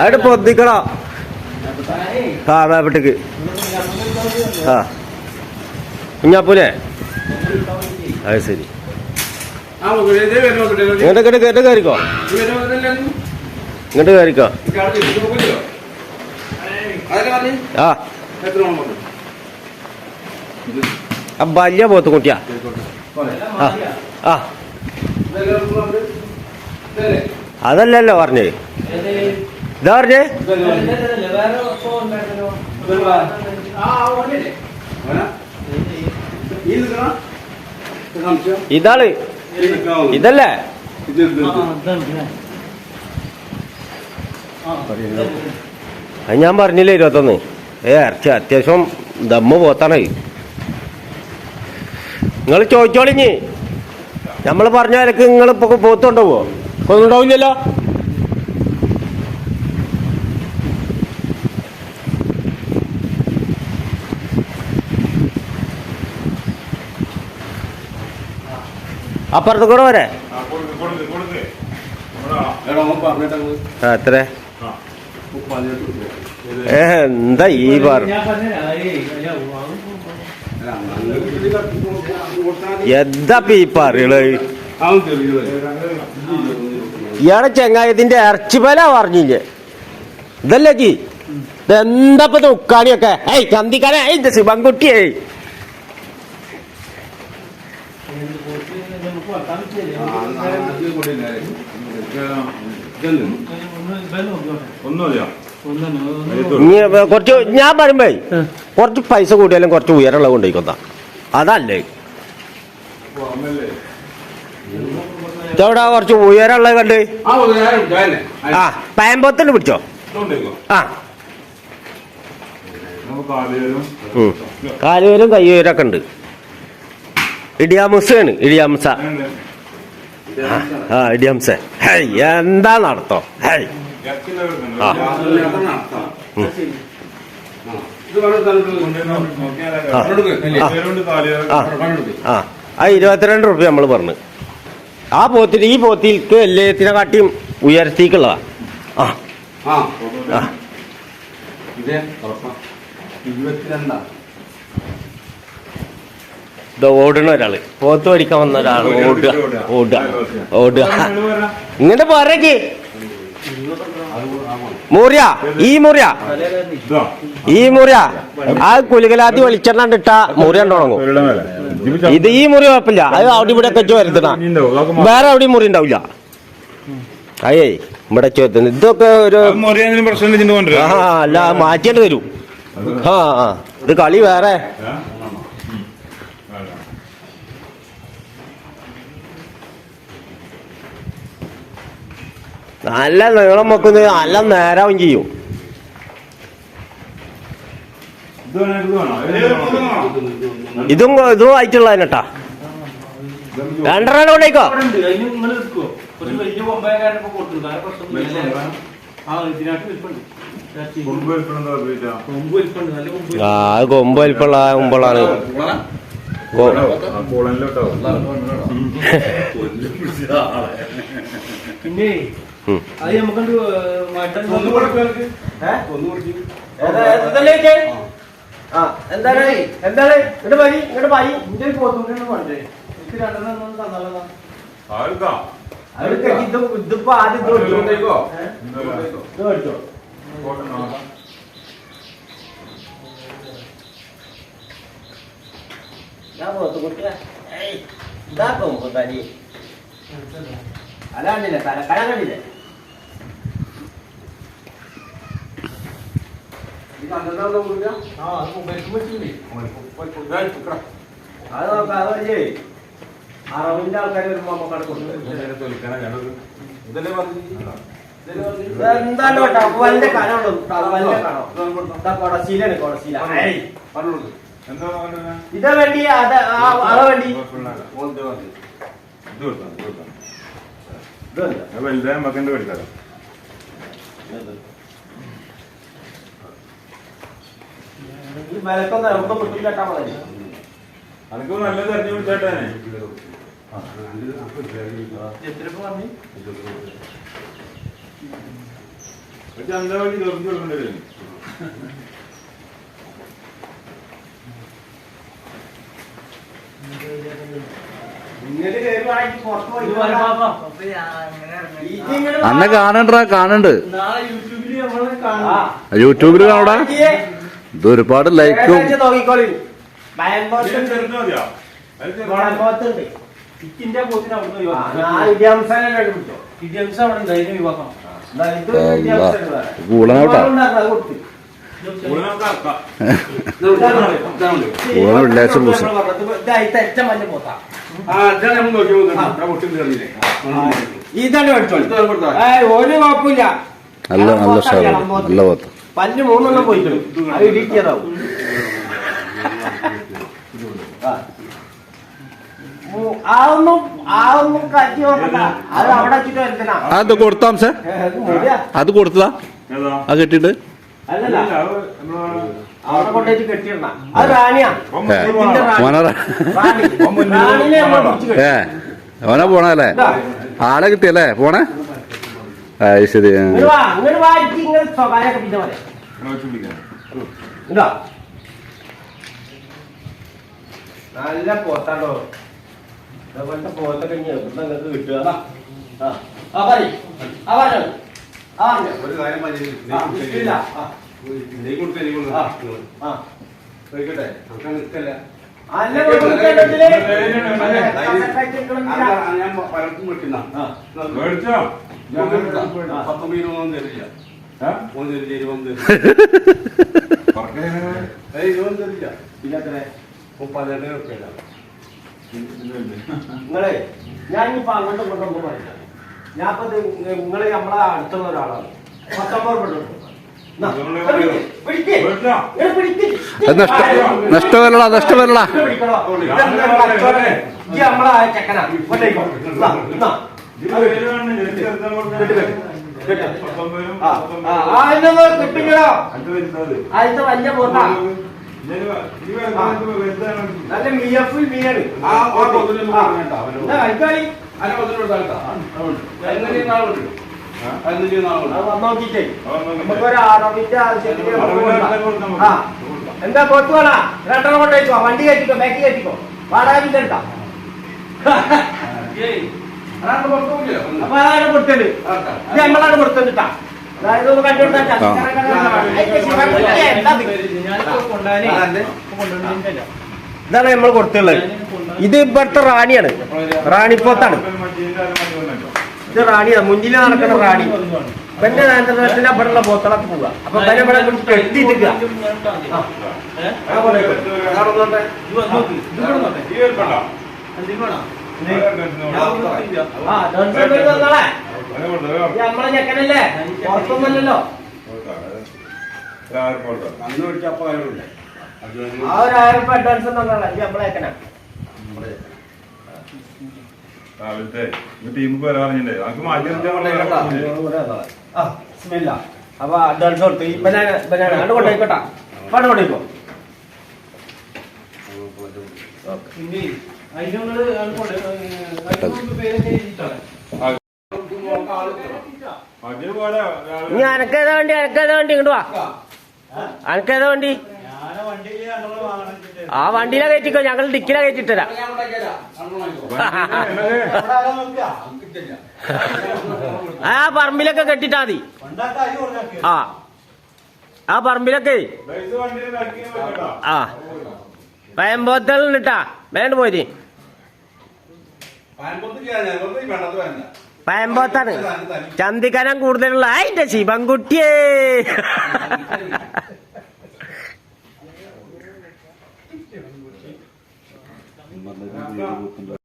അവിടെ പൊന്തിക്കടാ. ആ വേപ്പട്ടക്ക് ആ. കുഞ്ഞാപ്പൂലേ അത് ശരി. ഇങ്ങോട്ട് കേട്ട് കയറിക്കോ. ഇങ്ങോട്ട് കയറിക്കോ. ആ. ആ വലിയ പോത്ത് കുട്ടിയാ. ആ. ആ. അതല്ലല്ലോ പറഞ്ഞേ. ഇതാ പറഞ്ഞേ. ഇതാൾ ഇതല്ലേ? അത് ഞാൻ പറഞ്ഞില്ലേ ഇരുപത്തൊന്ന്. ഏ ഇറച്ചി അത്യാവശ്യം ദമ്മ് പോത്താണ്. നിങ്ങൾ ചോദിച്ചോളിഞ്ഞ്. നമ്മൾ പറഞ്ഞ നിലയ്ക്ക് നിങ്ങൾ ഇപ്പൊ പോത്തുണ്ടാവോ കൊണ്ടുണ്ടാവില്ലല്ലോ അപ്പുറത്ത് കൂടെ വരെ. എത്ര എന്താ ഈ പറ? എന്താ ഈ പറയണത് ഇയാളെ ചെങ്ങായത്തിന്റെ ഇറച്ചിപ്പല പറഞ്ഞില്ലേ? ഇതല്ലേ ജി? ഇതെന്തപ്പോ ഉക്കാണിയൊക്കെ ഏയ് ചന്തിക്കാനെ ഏയ് ഇത് ഒന്നുമില്ല ഇനി കുറച്ച് ഞാൻ പറയുമ്പേ കുറച്ച് പൈസ കൂട്ടിയാലും കുറച്ച് ഉയരമുള്ള കൊണ്ടുപോയിക്കൊന്ന. അതല്ലേ? ഇതെവിടാ കുറച്ച് ഉയരമുള്ളത് കണ്ട്? ആ പയമ്പത്തിന് പിടിച്ചോ? ആ. കാലുവരും കയ്യുവേരൊക്കെ ഉണ്ട്. ഇടിയാമുസാണ് ഇടിയാമുസ. ആ ഇടിയാമുസ. ഹൈ എന്താ നടത്തോ? ഹൈ ആ. ആ. ആ. ആ. ഇരുപത്തിരണ്ട് റുപ്യ നമ്മൾ പറഞ്ഞു. ആ പോത്തിൽ ഈ പോത്തിക്ക് എല്ലാത്തിനെ കാട്ടിയും ഉയർത്തിക്കുള്ളതാ ആ. ആ ഇത് ഓടണ ഒരാൾ. പോത്ത് പഠിക്കാൻ വന്ന ഒരാൾ. ഓടുക ഓടുക ഓടുക ഇങ്ങനത്തെ പറയക്ക് മുറിയ ഈ മുറിയ. ഈ മുറിയ. ആ കുലുകലാത്തി വെളിച്ചെണ്ണ ഇട്ട മുറിയ തുടങ്ങും ഇത് ഈ മുറി കുഴപ്പമില്ല. അത് അവിടെ ഇവിടെ ഒക്കെ വരുത്തണ. വേറെ എവിടെയും മുറി ഉണ്ടാവില്ല. അയ്യേ ഇവിടെ ചോദ്യം ഇതൊക്കെ ഒരു ആ അല്ല മാറ്റിയിട്ട് വരും. ആ ആ. ഇത് കളി വേറെ. നല്ല നീളം വെക്കുന്നത് നല്ല നേരാവും ചെയ്യും. ഇത് ഇത് ആയിട്ടുള്ള ആയിട്ടുള്ളതിനട്ടാ രണ്ടെണ്ണം കൊണ്ടേക്കോ. ആ അത് കൊമ്പ് വലിപ്പുള്ള കൊമ്പുള്ളാണ്. പിന്നെ. അത് നമുക്ക് മാറ്റാൻ ആ, എന്താണ് എന്താണ് ഇങ്ങോട്ട് ഇങ്ങോട്ട് പോയി ഇന്റെ പോത്തുകൊണ്ടാണ് വേണ്ടേ എനിക്ക് രണ്ടെണ്ണം ഒന്ന് തന്നാലോ ആർക്കാ? അവർക്ക് ഇത് ഇതിപ്പോ ആദ്യം ഇത് കൊടുത്തു. ഏ? എന്താ? ഇത് കൊടുത്തോ? കോട്ടണോ? ഞാൻ പോത്തു കുട്ടിയാ. ഏയ്, ഇതാ കൊമ്പ് തനി. തല കണ്ടില്ലേ? തല കഴ കണ്ടില്ലേ? ആ അത് മൊബൈലിൽ വെച്ചില്ലേ അത് നോക്കാം, അത് വഴിയേ. അറവിന്റെ ആൾക്കാർ വരുമ്പോ നമുക്ക് അവിടെ കൊടുക്കും. എന്തായാലും ടവലിന്റെ കനമുള്ളൂ ടവലിന്റെ ഇതാ കൊടശീലാണ് കൊടശീല? ഇതാ വേണ്ടി അത വേണ്ടി. ഇത് മകന്റെ പഠിക്കാലോ വിലക്കൊന്നും എവിടെ കിട്ടും കേട്ടാ മതി അനക്ക് നല്ല തെരഞ്ഞു പിടിച്ചേട്ടാനെ എത്ര പറഞ്ഞു കൊടുക്കേണ്ടി വരും. അന്നെ കാണണ്ടാ. കാണണ്ട് യൂട്യൂബിൽ കാണടാ? ഇത് ഒരുപാട് ലൈക്കും കൂളനോട്ടാ വെള്ളിയാഴ്ച ആ ഇതാണ് ഒരു കുഴപ്പമില്ല. നല്ല നല്ല സാധനം. നല്ല പോത്ത്. പല്ല് മൂന്നെണ്ണം പോയിക്കണം അത് ഇടിക്കതാവും കൊടുത്താം സാർ അത് കൊടുത്തതാ? ഏതാ? അത് കെട്ടിട്ട് ഓനെ പോണല്ലേ ആളെ കിട്ടിയല്ലേ? പോണേ? അത് ശരി. നല്ല പോത്താണോ ഇതേപോലത്തെ പോത്തൊക്കെ ഇനി എവിടുന്ന് നിങ്ങൾക്ക് കിട്ടുക? ഒരു കാര്യം. കഴിക്കട്ടെ നമുക്ക് നിൽക്കല്ല ഞാൻ പലർക്കും വിളിക്കുന്ന. മേടിച്ചോ? പത്തൊമ്പത് ഇരുപതൊന്നും തരില്ല? ഒന്ന് തരില്ല ഇരുപത് ഇരുപത് തരില്ല പിന്നെ എത്ര? പതിനെട്ട് ഉറുപ്പില്ല നിങ്ങളെ ഞാൻ ഇപ്പൊ അങ്ങോട്ട് കൊണ്ടൊന്നും പറയില്ല ഞാൻ ഇപ്പൊ നിങ്ങൾ നമ്മളെ അടുത്തുള്ള ഒരാളാണ് പത്തൊമ്പത് രൂപ കൊടുക്കും. എന്നാ, പിടിക്ക്, പിടിക്ക്. പിടിക്ക്. അത് നഷ്ട നഷ്ടമല്ലടാ നഷ്ടമല്ലടാ ഇത് പിടിക്കണോ? ഇതെന്താ കച്ചവടം? ഇജ്ജ് നമ്മളെ ചെക്കനാ നല്ല നമുക്കൊരു. എന്താ പോത്തു വേണ രണ്ടെണ്ണം കൊണ്ട് വെച്ചോ വണ്ടി കയറ്റിക്കോ ബാക്കി കയറ്റിക്കോ വാടക പുറത്തുപോയില്ല അപ്പൊ അതാണ് കൊടുത്തത് ഇത് നമ്മളാണ് കൊടുത്തിട്ടാ അതായത് ഒന്ന് കണ്ടുകൊടുത്താ ഇതാണ് നമ്മൾ കൊടുത്തുള്ളത് ഇത് ഇവിടുത്തെ റാണിയാണ് റാണിപ്പോത്താണ് ഇത് റാണിയാണ് മുന്നിൽ നടക്കുന്ന റാണി പിന്നെ നേന്ത്രത്തിന് അവിടെയുള്ള പോത്തളത്ത് പോവുക അപ്പൊ ഇവനെ ഇവിടെ വലുപ്പമുണ്ടോ? ആ നമ്മളെ ചെക്കനല്ലേ കൊടുത്തോ. അന്ന് പിടിച്ചപ്പോ അത് ആ ഒരു ആയിരം രൂപ അഡ്വാൻസ് തന്നോളെ. നമ്മളെ ചെക്കനാ രാവിലത്തെ ഈ ടീം പേര് പറഞ്ഞില്ലേ നമുക്ക് മാറ്റി അപ്പൊ അഡ്വാൻസ് കൊടുത്തു. ബനാന ബനാന അങ്ങോട്ട് കൊണ്ടുപോയിക്കോട്ടാ പാട്ട് നീ അനക്കേതാ വണ്ടി? അനക്കേതാ വണ്ടി? ഇങ്ങോട്ട് വാ. അനക്കേതാ വണ്ടി? ആ വണ്ടിയിലാ കയറ്റിക്കോ. ഞങ്ങൾ ഡിക്കിലാ കയറ്റിട്ടരാ ആ പറമ്പിലൊക്കെ കെട്ടിട്ടാ മതി. ആ. ആ പറമ്പിലൊക്കെ. വണ്ടിയിൽ പയമ്പോത്തൽ ഇട്ടാ വേണ്ട. പോരി പയമ്പോത്താണ്. ചന്തിക്കനം കൂടുതലുള്ള അതിന്റെ ശിവൻകുട്ടിയേ.